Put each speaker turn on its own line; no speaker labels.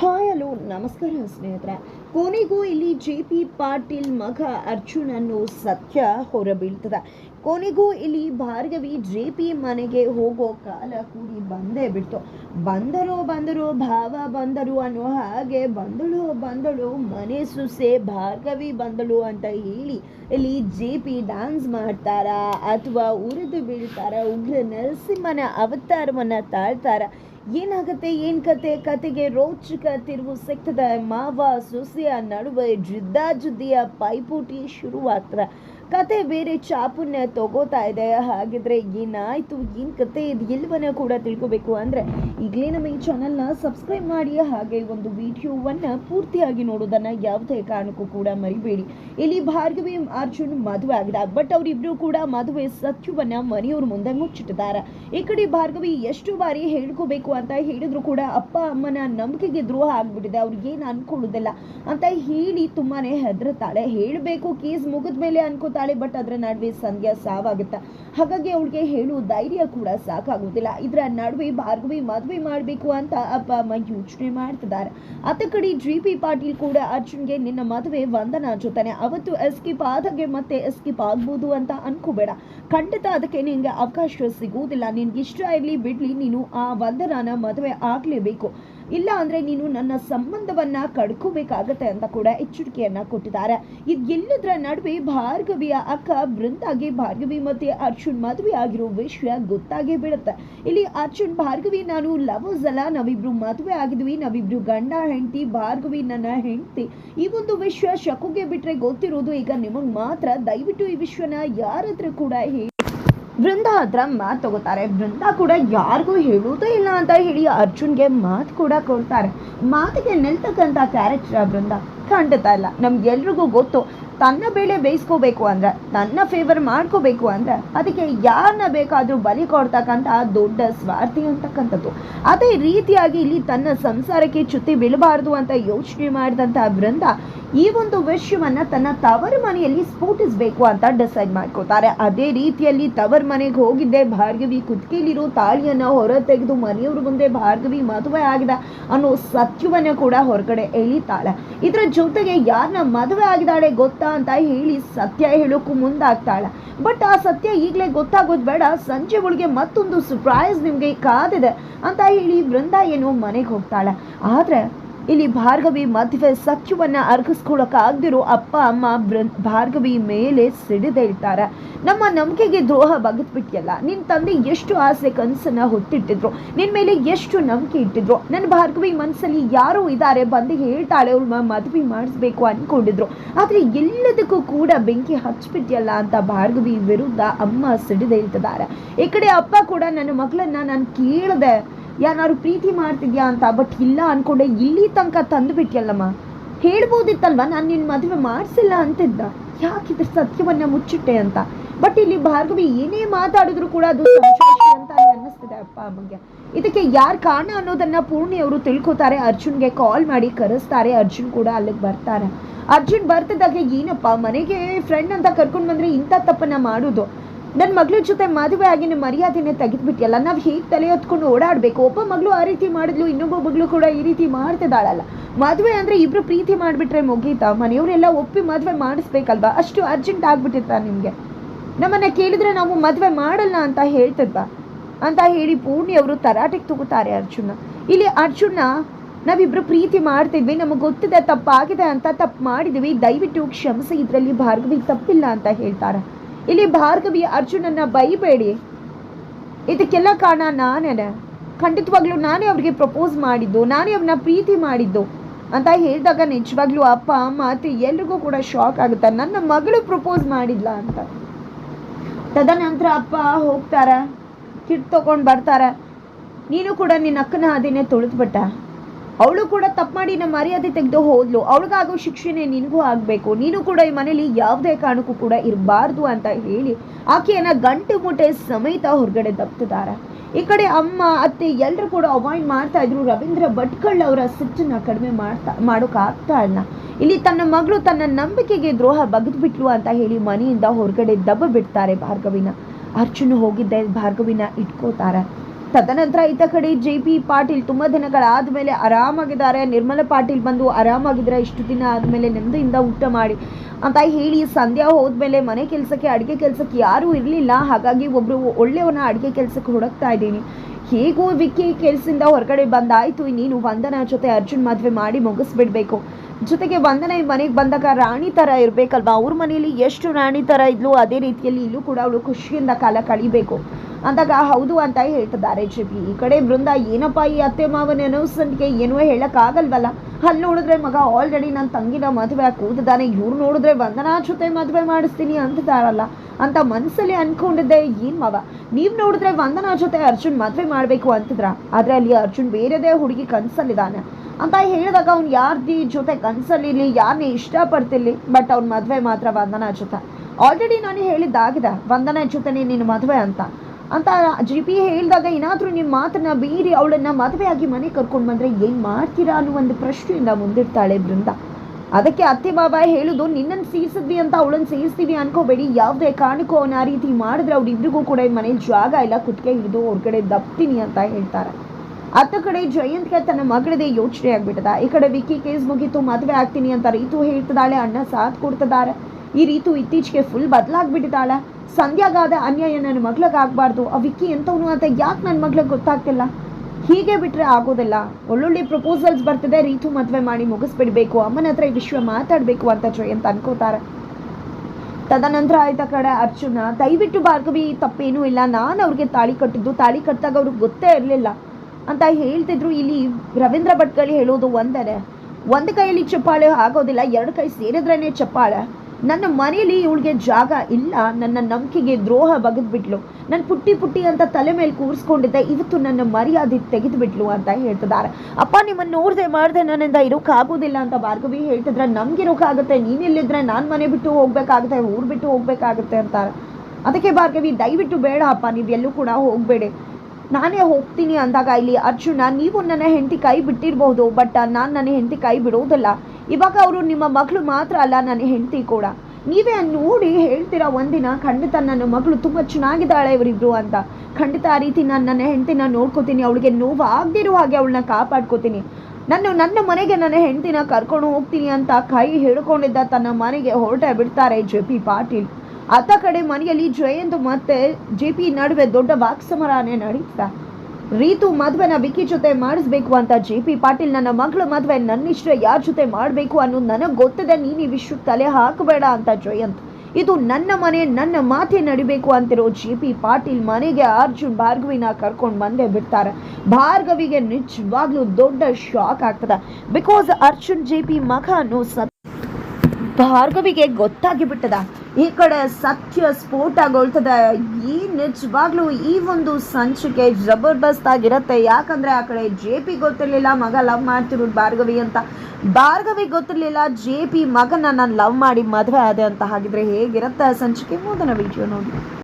Hi, hello, ನಮಸ್ಕಾರ ಸ್ನೇಹಿತರೆ. ಕೊನೆಗೂ ಇಲ್ಲಿ ಜೆ ಪಿ ಪಾಟೀಲ್ ಮಗ ಅರ್ಜುನ್ ಸತ್ಯ ಹೊರಬೀಳ್ತದೆ. ಕೊನೆಗೂ ಇಲ್ಲಿ ಭಾರ್ಗವಿ ಜೆ ಪಿ ಮನೆಗೆ ಹೋಗೋ ಕಾಲ ಕೂಡಿ ಬಂದೇ ಬಿಡ್ತು. ಬಂದರು ಬಂದರು, ಭಾವ ಬಂದರು ಅನ್ನೋ ಹಾಗೆ ಬಂದಳು ಬಂದಳು, ಮನೆ ಸುಸೆ ಭಾರ್ಗವಿ ಬಂದಳು ಅಂತ ಹೇಳಿ ಇಲ್ಲಿ ಜೆ ಪಿ ಡ್ಯಾನ್ಸ್ ಮಾಡ್ತಾರಾ ಅಥವಾ ಉರಿದು ಬೀಳ್ತಾರ, ಉಗ್ರ ನರಸಿಂಹನ ಅವತಾರವನ್ನು ತಾಳ್ತಾರ ಏನಾಗುತ್ತೆ? ಏನ್ ಕತೆ? ಕತೆಗೆ ರೋಚಕ ತಿರುವು ಸಿಗ್ತದೆ ಮಾವ ಸೊಸೆಯ ನಡುವೆ ಜಿದ್ದಾಜುದ್ದಿಯ ಪೈಪೋಟಿ ಶುರುವಾಗ್ತದೆ ಕತೆ ಬೇರೆ ಚಾಪುನ್ಯ ತಗೋತಾ ಇದೆ. ಹಾಗಿದ್ರೆ ಏನಾಯ್ತು? ಏನು ಕತೆ ಇದು? ಎಲ್ಲವನ್ನ ಕೂಡ ತಿಳ್ಕೊಬೇಕು ಅಂದ್ರೆ ಈಗಲೇ ನಮ್ಮ ಈ ಚಾನಲ್ನ ಸಬ್ಸ್ಕ್ರೈಬ್ ಮಾಡಿ. ಹಾಗೆ ಒಂದು ವಿಡಿಯೋವನ್ನ ಪೂರ್ತಿಯಾಗಿ ನೋಡೋದನ್ನು ಯಾವುದೇ ಕಾರಣಕ್ಕೂ ಕೂಡ ಮರಿಬೇಡಿ. ಇಲ್ಲಿ ಭಾರ್ಗವಿ, ಅರ್ಜುನ್ ಮದುವೆ ಆಗಿದೆ. ಬಟ್ ಅವರಿಬ್ರು ಕೂಡ ಮದುವೆ ಸತ್ಯವನ್ನ ಮನೆಯವ್ರ ಮುಂದೆ ಮುಚ್ಚಿಟ್ಟಿದ್ದಾರೆ. ಈ ಕಡೆ ಭಾರ್ಗವಿ ಎಷ್ಟು ಬಾರಿ ಹೇಳ್ಕೋಬೇಕು ಅಂತ ಹೇಳಿದ್ರು ಕೂಡ ಅಪ್ಪ, ಅಮ್ಮನ ನಂಬಿಕೆಗೆ ದ್ರೋಹ ಆಗ್ಬಿಟ್ಟಿದೆ. ಅವ್ರಿಗೇನು ಅನ್ಕೊಳ್ಳೋದಿಲ್ಲ ಅಂತ ಹೇಳಿ ತುಂಬಾನೇ ಹೆದರ್ತಾಳೆ ಹೇಳಬೇಕು, ಕೇಸ್ ಮುಗಿದ ಮೇಲೆ ಅನ್ಕೋತಾಳೆ ಬಟ್ ಅದ್ರ ನಡುವೆ ಸಂಧ್ಯಾ ಸಾವಾಗುತ್ತೆ ಹಾಗಾಗಿ ಅವಳಿಗೆ ಹೇಳುವ ಧೈರ್ಯ ಕೂಡ ಸಾಕಾಗೋದಿಲ್ಲ ಇದ್ರ ನಡುವೆ ಭಾರ್ಗವಿ ಮದುವೆ ಮಾಡಬೇಕು ಅಂತ ಅಪ್ಪ ಅಮ್ಮ ಯೋಚನೆ ಮಾಡ್ತಿದ್ದಾರೆ. ಅತ್ತ ಕಡೆ ಜಿ ಪಿ ಪಾಟೀಲ್ ಕೂಡ ಅರ್ಜುನ್ಗೆ ನಿನ್ನ ಮದುವೆ ವಂದನ ಜೊತೆನೆ. ಅವತ್ತು ಎಸ್ಕೇಪ್ ಆದಾಗೆ ಮತ್ತೆ ಎಸ್ಕೇಪ್ ಆಗ್ಬೋದು ಅಂತ ಅನ್ಕೋಬೇಡ. ಖಂಡಿತ ಅದಕ್ಕೆ ನಿನ್ಗೆ ಅವಕಾಶ ಸಿಗುವುದಿಲ್ಲ. ನಿನ್ಗೆ ಇಷ್ಟ ಇರಲಿ ಬಿಡ್ಲಿ. ನೀನು ಆ ವಂದನಾನ ಮದುವೆ ಆಗ್ಲೇಬೇಕು. ಇಲ್ಲ ಅಂದ್ರೆ ನೀನು ನನ್ನ ಸಂಬಂಧವನ್ನ ಕಡ್ಕೋಬೇಕಾಗತ್ತೆ ಅಂತ ಕೂಡ ಎಚ್ಚರಿಕೆಯನ್ನ ಕೊಟ್ಟಿದ್ದಾರೆ. ಇದು ಎಲ್ಲದರ ನಡುವೆ ಭಾರ್ಗವಿಯ ಅಕ್ಕ ಬೃಂದಾಗೆ ಭಾರ್ಗವಿ ಮತ್ತೆ ಅರ್ಜುನ್ ಮದುವೆ ಆಗಿರೋ ವಿಷಯ ಗೊತ್ತಾಗೇ ಬಿಡುತ್ತೆ. ಇಲ್ಲಿ ಅರ್ಜುನ್, ಭಾರ್ಗವಿ, ನಾನು, ಲವರ್ಸ್ ಅಲ್ಲ, ನಾವಿಬ್ರು ಮದುವೆ ಆಗಿದ್ವಿ, ನಾವಿಬ್ರು ಗಂಡ, ಹೆಂಡತಿ, ಭಾರ್ಗವಿ ನನ್ನ ಹೆಂಡತಿ. ಈ ಒಂದು ವಿಷಯ ಶಕುಗೆ ಬಿಟ್ಟರೆ ಗೊತ್ತಿರೋದು, ಈಗ ನಿಮಗ್ ಮಾತ್ರ. ದಯವಿಟ್ಟು ಈ ವಿಷಯನ ಯಾರ ಹತ್ರ ಕೂಡ ಹೇಳಿ ಬೃಂದ ಹತ್ರ ಮಾತು ತಗೋತಾರೆ. ಬೃಂದ ಕೂಡ ಯಾರಿಗೂ ಹೇಳುವುದೇ ಇಲ್ಲ ಅಂತ ಹೇಳಿ ಅರ್ಜುನ್ಗೆ ಮಾತು ಕೂಡ ಕೊಡ್ತಾರೆ. ಮಾತಿಗೆ ನಿಲ್ತಕ್ಕಂಥ ಕ್ಯಾರೆಕ್ಟರ್ ಬೃಂದ ಖಂಡಿತ ಇಲ್ಲ. ನಮ್ಗೆಲ್ರಿಗೂ ಗೊತ್ತು. ತನ್ನ ಬೇಳೆ ಬೇಯಿಸ್ಕೋಬೇಕು ಅಂದರೆ, ತನ್ನ ಫೇವರ್ ಮಾಡ್ಕೋಬೇಕು ಅಂದರೆ, ಅದಕ್ಕೆ ಯಾರನ್ನ ಬೇಕಾದರೂ ಬಲಿ ಕೊಡ್ತಕ್ಕಂಥ ದೊಡ್ಡ ಸ್ವಾರ್ಥಿ ಅಂತಕ್ಕಂಥದ್ದು. ಅದೇ ರೀತಿಯಾಗಿ ಇಲ್ಲಿ ತನ್ನ ಸಂಸಾರಕ್ಕೆ ಚ್ಯುತಿ ಬೀಳಬಾರ್ದು ಅಂತ ಯೋಚನೆ ಮಾಡಿದಂಥ ಬೃಂದ ಈ ಒಂದು ವಿಷಯವನ್ನ ತನ್ನ ತವರು ಮನೆಯಲ್ಲಿ ಸ್ಫೋಟಿಸಬೇಕು ಅಂತ ಡಿಸೈಡ್ ಮಾಡ್ಕೋತಾರೆ. ಅದೇ ರೀತಿಯಲ್ಲಿ ತವರ್ ಮನೆಗೆ ಹೋಗಿದ್ದೆ, ಭಾರ್ಗವಿ ಕುತ್ಕೇಲಿರೋ ತಾಳಿಯನ್ನ ಹೊರ ತೆಗೆದು ಮನೆಯವ್ರ ಮುಂದೆ ಭಾರ್ಗವಿ ಮದುವೆ ಆಗಿದೆ ಅನ್ನೋ ಸತ್ಯವನ್ನ ಕೂಡ ಹೊರಗಡೆ ಎಳಿತಾಳೆ. ಇದರ ಜೊತೆಗೆ ಯಾರನ್ನ ಮದುವೆ ಆಗಿದ್ದಾಳೆ ಗೊತ್ತಾ ಅಂತ ಹೇಳಿ ಸತ್ಯ ಹೇಳೋಕ್ಕೂ ಮುಂದಾಗ್ತಾಳೆ. ಬಟ್ ಆ ಸತ್ಯ ಈಗಲೇ ಗೊತ್ತಾಗೋದು ಬೇಡ, ಸಂಜೆ ಒಳಗೆ ಮತ್ತೊಂದು ಸರ್ಪ್ರೈಸ್ ನಿಮಗೆ ಕಾದಿದೆ ಅಂತ ಹೇಳಿ ವೃಂದ ಏನು ಮನೆಗೆ ಹೋಗ್ತಾಳೆ. ಆದ್ರೆ ಇಲ್ಲಿ ಭಾರ್ಗವಿ ಮದುವೆ ಸತ್ಯವನ್ನ ಅರ್ಗಿಸ್ಕೊಳಕ್ಕಾಗ್ದಿರೋ ಅಪ್ಪ, ಅಮ್ಮ ಭಾರ್ಗವಿ ಮೇಲೆ ಸಿಡಿದೇಳ್ತಾರೆ ನಮ್ಮ ನಂಬಿಕೆಗೆ ದ್ರೋಹ ಬಗೆದ್ಬಿಟ್ಟಿಯಲ್ಲ ನಿನ್ ತಂದೆ ಎಷ್ಟು ಆಸೆ ಕನಸನ್ನ ಹೊತ್ತಿಟ್ಟಿದ್ರು ನಿನ್ ಮೇಲೆ ಎಷ್ಟು ನಂಬಿಕೆ ಇಟ್ಟಿದ್ರು ನನ್ನ ಭಾರ್ಗವಿ ಮನಸ್ಸಲ್ಲಿ ಯಾರೋ ಇದ್ದಾರೆ ಬಂದು ಹೇಳ್ತಾಳೆ ಅವ್ರ ಮದುವೆ ಮಾಡಿಸ್ಬೇಕು ಅನ್ಕೊಂಡಿದ್ರು. ಆದ್ರೆ ಎಲ್ಲದಕ್ಕೂ ಕೂಡ ಬೆಂಕಿ ಹಚ್ಬಿಟ್ಟಿಯಲ್ಲ ಅಂತ ಭಾರ್ಗವಿ ವಿರುದ್ಧ ಅಮ್ಮ ಸಿಡಿದೇಳ್ತಿದ್ದಾರೆ ಈ ಕಡೆ ಅಪ್ಪ ಕೂಡ ನನ್ನ ಮಗಳನ್ನ ನಾನು ಕೇಳ್ದೆ ಯಾರು ಪ್ರೀತಿ ಮಾಡ್ತಿದ್ಯಾ ಅಂತ ಬಟ್ ಇಲ್ಲ ಅನ್ಕೊಂಡೆ, ಇಲ್ಲಿ ತನಕ ತಂದು ಬಿಟ್ಟಿಯಲ್ಲಮ್ಮ ಹೇಳ್ಬೋದಿತ್ತಲ್ವ, ನಾನು ನಿನ್ನ ಮದುವೆ ಮಾಡಿಸಿಲ್ಲ ಅಂತಿದ್ದ. ಯಾಕಿದ್ರ ಸತ್ಯವನ್ನ ಮುಚ್ಚಿಟ್ಟೆ ಅಂತ. ಬಟ್ ಇಲ್ಲಿ ಭಾರ್ಗವಿ ಏನೇ ಮಾತಾಡಿದ್ರು ಕೂಡ ಅದು ಅಂತ ಅನ್ನಿಸ್ತಿದೆ ಅಪ್ಪ ಅಮ್ಮಗೆ. ಇದಕ್ಕೆ ಯಾರು ಕಾರಣ ಅನ್ನೋದನ್ನ ಪೂರ್ಣಿ ಅವರು ತಿಳ್ಕೊತಾರೆ. ಅರ್ಜುನ್ಗೆ ಕಾಲ್ ಮಾಡಿ ಕರೆಸ್ತಾರೆ. ಅರ್ಜುನ್ ಕೂಡ ಅಲ್ಲಿಗೆ ಬರ್ತಾರೆ. ಅರ್ಜುನ್ ಬರ್ತಿದ್ದಾಗ ಏನಪ್ಪ, ಮನೆಗೆ ಫ್ರೆಂಡ್ ಅಂತ ಕರ್ಕೊಂಡು ಬಂದ್ರೆ ಇಂಥ ತಪ್ಪನ್ನ ಮಾಡೋದು? ನನ್ನ ಮಗಳ ಜೊತೆ ಮದುವೆ ಆಗಿ ನಿಮ್ಮ ಮರ್ಯಾದೆನೆ ತೆಗೆದ್ಬಿಟ್ಟಿಯಲ್ಲ ನಾವು ಹೀಗೆ ತಲೆ ಹೊತ್ಕೊಂಡು ಓಡಾಡಬೇಕು. ಒಬ್ಬ ಮಗಳು ಆ ರೀತಿ ಮಾಡಿದ್ಲು, ಇನ್ನೊಬ್ಬ ಮಗಳು ಕೂಡ ಈ ರೀತಿ ಮಾಡ್ತಿದ್ದಾಳಲ್ಲ. ಮದುವೆ ಅಂದರೆ ಇಬ್ಬರು ಪ್ರೀತಿ ಮಾಡಿಬಿಟ್ರೆ ಮುಗೀತಾ? ಮನೆಯವರೆಲ್ಲ ಒಪ್ಪಿ ಮದುವೆ ಮಾಡಿಸ್ಬೇಕಲ್ವಾ? ಅಷ್ಟು ಅರ್ಜೆಂಟ್ ಆಗ್ಬಿಟ್ಟಿತ್ತ ನಿಮಗೆ? ನಮ್ಮನ್ನು ಕೇಳಿದ್ರೆ ನಾವು ಮದುವೆ ಮಾಡಲ್ಲ ಅಂತ ಹೇಳ್ತಿದ್ವಾ? ಅಂತ ಹೇಳಿ ಪೂರ್ಣಿ ಅವರು ತರಾಟೆಗೆ ತಗೋತಾರೆ ಅರ್ಜುನ. ಇಲ್ಲಿ ಅರ್ಜುನ, ನಾವಿಬ್ರು ಪ್ರೀತಿ ಮಾಡ್ತಿದ್ವಿ, ನಮಗೆ ಗೊತ್ತಿದೆ ತಪ್ಪಾಗಿದೆ ಅಂತ ತಪ್ಪು ಮಾಡಿದ್ವಿ, ದಯವಿಟ್ಟು ಕ್ಷಮಿಸಿ, ಇದರಲ್ಲಿ ಭಾರ್ಗವಿ ತಪ್ಪಿಲ್ಲ ಅಂತ ಹೇಳ್ತಾರೆ. ಇಲ್ಲಿ ಭಾರ್ಗವಿ ಅರ್ಜುನನ್ನ ಬೈಬೇಡಿ. ಇದಕ್ಕೆಲ್ಲ ಕಾರಣ ನಾನೇನೆ. ಖಂಡಿತವಾಗ್ಲೂ ನಾನೇ ಅವ್ರಿಗೆ ಪ್ರಪೋಸ್ ಮಾಡಿದ್ದು, ನಾನೇ ಅವ್ರನ್ನ ಪ್ರೀತಿ ಮಾಡಿದ್ದು ಅಂತ ಹೇಳಿದಾಗ ನಿಜವಾಗ್ಲೂ ಅಪ್ಪ, ಅಮ್ಮ, ಅತ್ತೆ ಎಲ್ರಿಗೂ ಕೂಡ ಶಾಕ್ ಆಗುತ್ತೆ. ನನ್ನ ಮಗಳು ಪ್ರಪೋಸ್ ಮಾಡಿಲ್ಲ ಅಂತ. ತದನಂತರ ಅಪ್ಪ ಹೋಗ್ತಾರ, ಕಿಟ್ ತಗೊಂಡು ಬರ್ತಾರ. ನೀನು ಕೂಡ ನಿನ್ನ ಅಕ್ಕನ ಹಾದಿನೇ ತುಳಿದ್ಬಿಟ್ಟ. ಅವಳು ಕೂಡ ತಪ್ಪು ಮಾಡಿ ನಮ್ಮ ಮರ್ಯಾದೆ ತೆಗೆದು ಹೋದ್ಲು. ಅವಳಿಗಾಗೋ ಶಿಕ್ಷೆನೆ ನಿನಗೂ ಆಗಬೇಕು. ನೀನು ಕೂಡ ಈ ಮನೇಲಿ ಯಾವುದೇ ಕಾರಣಕ್ಕೂ ಕೂಡ ಇರಬಾರ್ದು ಅಂತ ಹೇಳಿ ಆಕೆಯನ್ನು ಗಂಟು ಮುಟ್ಟೆ ಸಮೇತ ಹೊರಗಡೆ ದಬ್ತಿದ್ದಾರೆ ಈ ಕಡೆ ಅಮ್ಮ, ಅತ್ತೆ ಎಲ್ಲರೂ ಕೂಡ ಅವಾಯ್ಡ್ ಮಾಡ್ತಾ ಇದ್ರು. ರವೀಂದ್ರ ಭಟ್ಕಳ್ ಅವರ ಸಿಟ್ಟನ್ನು ಕಡಿಮೆ ಮಾಡ್ತಾ ಮಾಡೋಕ್ಕಾಗ್ತಾ ಇಲ್ಲ. ಇಲ್ಲಿ ತನ್ನ ಮಗಳು ತನ್ನ ನಂಬಿಕೆಗೆ ದ್ರೋಹ ಬಗೆದ್ಬಿಟ್ಲು ಅಂತ ಹೇಳಿ ಮನೆಯಿಂದ ಹೊರಗಡೆ ದಬ್ಬ ಬಿಡ್ತಾರೆ ಭಾರ್ಗವಿನ. ಅರ್ಜುನ್ ಹೋಗಿದ್ದೆ, ಭಾರ್ಗವಿನ ಇಟ್ಕೋತಾರೆ. ತದನಂತರ ಇತ್ತ ಕಡೆ ಜೆ ಪಿ ಪಾಟೀಲ್ ತುಂಬ ದಿನಗಳಾದ ಮೇಲೆ ಆರಾಮಾಗಿದ್ದಾರೆ. ನಿರ್ಮಲ ಪಾಟೀಲ್ ಬಂದು ಆರಾಮಾಗಿದ್ದಾರೆ ಇಷ್ಟು ದಿನ ಆದಮೇಲೆ ನೆಮ್ಮದಿಯಿಂದ ಊಟ ಮಾಡಿ ಅಂತ ಹೇಳಿ ಸಂಧ್ಯಾ ಹೋದ್ಮೇಲೆ ಮನೆ ಕೆಲಸಕ್ಕೆ, ಅಡುಗೆ ಕೆಲಸಕ್ಕೆ ಯಾರೂ ಇರಲಿಲ್ಲ. ಹಾಗಾಗಿ ಒಬ್ಬರು ಒಳ್ಳೆಯವನ ಅಡುಗೆ ಕೆಲಸಕ್ಕೆ ಹುಡುಕ್ತಾ ಇದ್ದೀನಿ. ಹೇಗೂ ವಿಕ್ಕಿ ಕೆಲಸದಿಂದ ಹೊರಗಡೆ ಬಂದಾಯಿತು. ನೀನು ವಂದನ ಜೊತೆ ಅರ್ಜುನ್ ಮದುವೆ ಮಾಡಿ ಮುಗಿಸ್ಬಿಡ್ಬೇಕು. ಜೊತೆಗೆ ವಂದನ ಈ ಮನೆಗೆ ಬಂದಾಗ ರಾಣಿ ಥರ ಇರಬೇಕಲ್ವಾ? ಅವ್ರ ಮನೆಯಲ್ಲಿ ಎಷ್ಟು ರಾಣಿ ಥರ ಇದ್ಲು, ಅದೇ ರೀತಿಯಲ್ಲಿ ಇಲ್ಲೂ ಕೂಡ ಅವಳು ಖುಷಿಯಿಂದ ಕಾಲ ಕಳಿಬೇಕು. ಅಂದಾಗ, ಹೌದು ಅಂತ ಹೇಳ್ತಿದ್ದಾರೆ ಜೆಪಿ ಈ ಕಡೆ ಬೃಂದ ಏನಪ್ಪ ಈ ಅತ್ತೆ ಮಾವನ ಅನೌನ್ಸ್ಮೆಂಟ್ಗೆ ಏನೂ ಹೇಳೋಕ್ಕಾಗಲ್ವಲ್ಲ? ಅಲ್ಲಿ ನೋಡಿದ್ರೆ ಮಗ ಆಲ್ರೆಡಿ ನನ್ನ ತಂಗಿನ ಮದುವೆ ಕೂದಿದ್ದಾನೆ ಇವ್ರು ನೋಡಿದ್ರೆ ವಂದನಾ ಜೊತೆ ಮದುವೆ ಮಾಡಿಸ್ತೀನಿ ಅಂತಿದ್ದಾರಲ್ಲ? ಅಂತ ಮನಸ್ಸಲ್ಲಿ ಅನ್ಕೊಂಡಿದ್ದೆ, ಏನ್ ಮಾವ? ನೀವು ನೋಡಿದ್ರೆ ವಂದನಾ ಜೊತೆ ಅರ್ಜುನ್ ಮದುವೆ ಮಾಡಬೇಕು ಅಂತಿದ್ರ. ಆದರೆ ಅಲ್ಲಿ ಅರ್ಜುನ್ ಬೇರೆದೇ ಹುಡುಗಿ ಕನಸಲ್ಲಿದ್ದಾನೆ. ಅಂತ ಹೇಳಿದಾಗ, ಅವ್ನು ಯಾರ್ದಿ ಜೊತೆ ಕನ್ಸಲ್ಲಿರ್ಲಿ ಯಾರನ್ನೇ ಇಷ್ಟಪಡ್ತಿರ್ಲಿ, ಬಟ್ ಅವ್ನ ಮದುವೆ ಮಾತ್ರ ವಂದನಾ ಜೊತೆ. ಆಲ್ರೆಡಿ ನಾನು ಹೇಳಿದ್ದಾಗಿದೆ, ವಂದನಾ ಜೊತೆ ನೀನು ಮದುವೆ ಅಂತ. ಅಂತ ಜಿ ಪಿ ಹೇಳಿದಾಗ ಏನಾದರೂ ನಿಮ್ಮ ಮಾತನ್ನ ಬೀರಿ ಅವಳನ್ನು ಮದುವೆಯಾಗಿ ಮನೆ ಕರ್ಕೊಂಡು ಬಂದರೆ ಏನು ಮಾಡ್ತೀರಾ ಅನ್ನೋ ಒಂದು ಪ್ರಶ್ನೆಯಿಂದ ಮುಂದಿರ್ತಾಳೆ ಬೃಂದ. ಅದಕ್ಕೆ ಅತ್ತೆ ಬಾಬಾ ಹೇಳುದು ನಿನ್ನನ್ನು ಸೇರಿಸಿದ್ವಿ ಅಂತ ಅವಳನ್ನು ಸೇರಿಸ್ತೀವಿ ಅನ್ಕೋಬೇಡಿ. ಯಾವುದೇ ಕಾರಣಕ್ಕೂ ಅವನ ಆ ರೀತಿ ಮಾಡಿದ್ರೆ ಅವ್ರಿಬ್ರಿಗೂ ಕೂಡ ಈ ಮನೇಲಿ ಜಾಗ ಇಲ್ಲ. ಕುತ್ಕೆ ಹಿಡಿದು ಹೊರಗಡೆ ದಪ್ತೀನಿ ಅಂತ ಹೇಳ್ತಾರೆ. ಅತ್ತ ಕಡೆ ಜಯಂತ್ಗೆ ತನ್ನ ಮಗಳದೇ ಯೋಚನೆ ಆಗ್ಬಿಟ್ಟದ. ಈ ಕಡೆ ವಿಕ್ಕಿ ಕೇಸ್ ಮುಗೀತು, ಮದುವೆ ಆಗ್ತೀನಿ ಅಂತ ರೀತು ಹೇಳ್ತಿದ್ದಾಳೆ. ಅಣ್ಣ ಸಾಥ್ ಕೊಡ್ತಿದ್ದಾರೆ. ಈ ರೀತು ಇತ್ತೀಚೆಗೆ ಫುಲ್ ಬದಲಾಗ್ಬಿಟ್ಟಿದ್ದಾಳೆ. ಸಂಧ್ಯಾಗಾದ ಅನ್ಯಾಯ ನನ್ನ ಮಗ್ಳಿಗಾಗಬಾರ್ದು ಆ ವಿಕ್ಕಿ ಎಂಥವನು ಅಂತ ಯಾಕೆ ನನ್ನ ಮಗ್ಳಿಗೆ ಗೊತ್ತಾಗ್ತಿಲ್ಲ? ಹೀಗೆ ಬಿಟ್ರೆ ಆಗೋದಿಲ್ಲ. ಒಳ್ಳೊಳ್ಳೆ ಪ್ರಪೋಸಲ್ಸ್ ಬರ್ತಿದೆ. ರೀತು ಮದುವೆ ಮಾಡಿ ಮುಗಿಸ್ಬಿಡ್ಬೇಕು. ಅಮ್ಮನ ಹತ್ರ ಈ ವಿಷಯ ಮಾತಾಡಬೇಕು ಅಂತ ಜಯಂತ್ ಅನ್ಕೋತಾರೆ. ತದನಂತರ ಆಯ್ತ ಕಡೆ ಅರ್ಜುನ, ದಯವಿಟ್ಟು ಭಾರ್ಗವಿ, ತಪ್ಪೇನೂ ಇಲ್ಲ. ನಾನು ಅವ್ರಿಗೆ ತಾಳಿ ಕಟ್ಟಿದ್ದು, ತಾಳಿ ಕಟ್ಟಿದಾಗ ಅವ್ರಿಗೆ ಗೊತ್ತೇ ಇರಲಿಲ್ಲ. ಅಂತ ಹೇಳ್ತಿದ್ರು ಇಲ್ಲಿ ರವೀಂದ್ರ ಭಟ್ಕಳಿ ಹೇಳೋದು ಒಂದೇ ಒಂದು ಕೈಯಲ್ಲಿ ಚಪ್ಪಾಳೆ ಆಗೋದಿಲ್ಲ, ಎರಡು ಕೈ ಸೇರಿದ್ರೇನೆ ಚಪ್ಪಾಳೆ. ನನ್ನ ಮನೆಯಲ್ಲಿ ಇವಳಿಗೆ ಜಾಗ ಇಲ್ಲ, ನನ್ನ ನಂಬಿಕೆಗೆ ದ್ರೋಹ ಬಗೆದ್ಬಿಟ್ಲು. ನನ್ನ ಪುಟ್ಟಿ ಪುಟ್ಟಿ ಅಂತ ತಲೆ ಮೇಲೆ ಕೂರಿಸ್ಕೊಂಡಿದ್ದೆ ಇವತ್ತು ನನ್ನ ಮರ್ಯಾದೆ ತೆಗೆದುಬಿಟ್ಲು ಅಂತ ಹೇಳ್ತಿದ್ದಾರೆ. ಅಪ್ಪ, ನಿಮ್ಮನ್ನು ನೋಡ್ದೆ ಮಾಡಿದೆ ನನ್ನಿಂದ ಇರೋಕ್ಕಾಗೋದಿಲ್ಲ ಅಂತ ಭಾರ್ಗವಿ ಹೇಳ್ತಿದ್ರೆ. ನಮ್ಗಿರೋಕ್ಕಾಗುತ್ತೆ ನೀನೆಲ್ಲಿದ್ರೆ ನಾನು ಮನೆ ಬಿಟ್ಟು ಹೋಗ್ಬೇಕಾಗುತ್ತೆ, ಊರು ಬಿಟ್ಟು ಹೋಗ್ಬೇಕಾಗುತ್ತೆ ಅಂತಾರೆ. ಅದಕ್ಕೆ ಭಾರ್ಗವಿ, ದಯವಿಟ್ಟು ಬೇಡ ಅಪ್ಪ ನೀವು ಎಲ್ಲೂ ಕೂಡ ಹೋಗಬೇಡಿ. ನಾನೇ ಹೋಗ್ತೀನಿ ಅಂದಾಗ ಇಲ್ಲಿ ಅರ್ಜುನ, ನೀವು ನನ್ನ ಹೆಂಡತಿ ಕೈ ಬಿಟ್ಟಿರಬಹುದು ಬಟ್ ನಾನು ನನ್ನ ಹೆಂಡತಿ ಕೈ ಬಿಡೋದಿಲ್ಲ. ಇವಾಗ ಅವರು ನಿಮ್ಮ ಮಗಳು ಮಾತ್ರ ಅಲ್ಲ, ನನ್ನ ಹೆಂಡತಿ ಕೂಡ. ನೀವೇ ನೋಡಿ ಹೇಳ್ತೀರಾ, ಒಂದಿನ ಖಂಡಿತ ನನ್ನ ಮಗಳು ತುಂಬ ಚೆನ್ನಾಗಿದ್ದಾಳೆ ಇವರಿಬ್ರು ಅಂತ. ಖಂಡಿತ ಆ ರೀತಿ ನಾನು ನನ್ನ ಹೆಂಡತಿನ ನೋಡ್ಕೋತೀನಿ, ಅವಳಿಗೆ ನೋವು ಆಗದಿರೋ ಹಾಗೆ ಅವಳನ್ನ ಕಾಪಾಡ್ಕೋತೀನಿ. ನಾನು ನನ್ನ ಮನೆಗೆ ನನ್ನ ಹೆಂಡತಿನ ಕರ್ಕೊಂಡು ಹೋಗ್ತೀನಿ ಅಂತ ಕೈ ಹಿಡ್ಕೊಂಡಿದ್ದ ತನ್ನ ಮನೆಗೆ ಹೊರಟೆ ಬಿಡ್ತಾರೆ ಜೆ ಪಿ ಪಾಟೀಲ್. ಅತ್ತ ಕಡೆ ಮನೆಯಲ್ಲಿ ಜಯಂತ್ ಮತ್ತೆ ಜೆ ಪಿ ನಡುವೆ ದೊಡ್ಡ ವಾಕ್ಸಮರಾನೇ ನಡೀತಾ. ರೀತು ಮದುವೆನ ವಿಕ್ಕಿ ಜೊತೆ ಮಾಡಿಸ್ಬೇಕು ಅಂತ ಜೆ ಪಿ ಪಾಟೀಲ್ ನನ್ನ ಮಗಳ ಮದುವೆ ನನ್ನಿಷ್ಟ ಯಾರ ಜೊತೆ ಮಾಡಬೇಕು ಅನ್ನೋದು ನನಗೆ ಗೊತ್ತಿದೆ, ನೀನು ಈ ವಿಷಯಕ್ಕೆ ತಲೆ ಹಾಕಬೇಡ ಅಂತ ಜಯಂತ್. ಇದು ನನ್ನ ಮನೆ, ನನ್ನ ಮಾತೆ ನಡಿಬೇಕು ಅಂತಿರೋ ಜೆ ಪಿ ಪಾಟೀಲ್ ಮನೆಗೆ ಅರ್ಜುನ್ ಭಾರ್ಗವಿನ ಕರ್ಕೊಂಡು ಬಂದೇ ಬಿಡ್ತಾರೆ. ಭಾರ್ಗವಿಗೆ ನಿಜವಾಗ್ಲೂ ದೊಡ್ಡ ಶಾಕ್ ಆಗ್ತದೆ. ಬಿಕಾಸ್ ಅರ್ಜುನ್ ಜೆ ಪಿ ಮಗ ಅನ್ನೋ ಸತ್ ಭಾರ್ಗವಿಗೆ ಗೊತ್ತಾಗಿ ಬಿಟ್ಟದ ಈ ಕಡೆ ಸತ್ಯ ಸ್ಫೋಟಗೊಳ್ತದೆ. ಈ ನಿಜವಾಗ್ಲೂ ಈ ಒಂದು ಸಂಚಿಕೆ ಜಬರ್ದಸ್ತ್ ಆಗಿರುತ್ತೆ. ಯಾಕಂದ್ರೆ ಆ ಕಡೆ ಜೆ ಪಿ ಗೊತ್ತಿರ್ಲಿಲ್ಲ, ಮಗ ಲವ್ ಮಾಡ್ತಿರೋದು ಭಾರ್ಗವಿ ಅಂತ. ಭಾರ್ಗವಿ ಗೊತ್ತಿರ್ಲಿಲ್ಲ, ಜೆ ಪಿ ಮಗನ ನಾನು ಲವ್ ಮಾಡಿ ಮದುವೆ ಆದೆ ಅಂತ. ಹಾಗಿದ್ರೆ ಹೇಗಿರುತ್ತೆ ಆ ಸಂಚಿಕೆ? ಮುಂದಿನ ವಿಡಿಯೋ ನೋಡಿ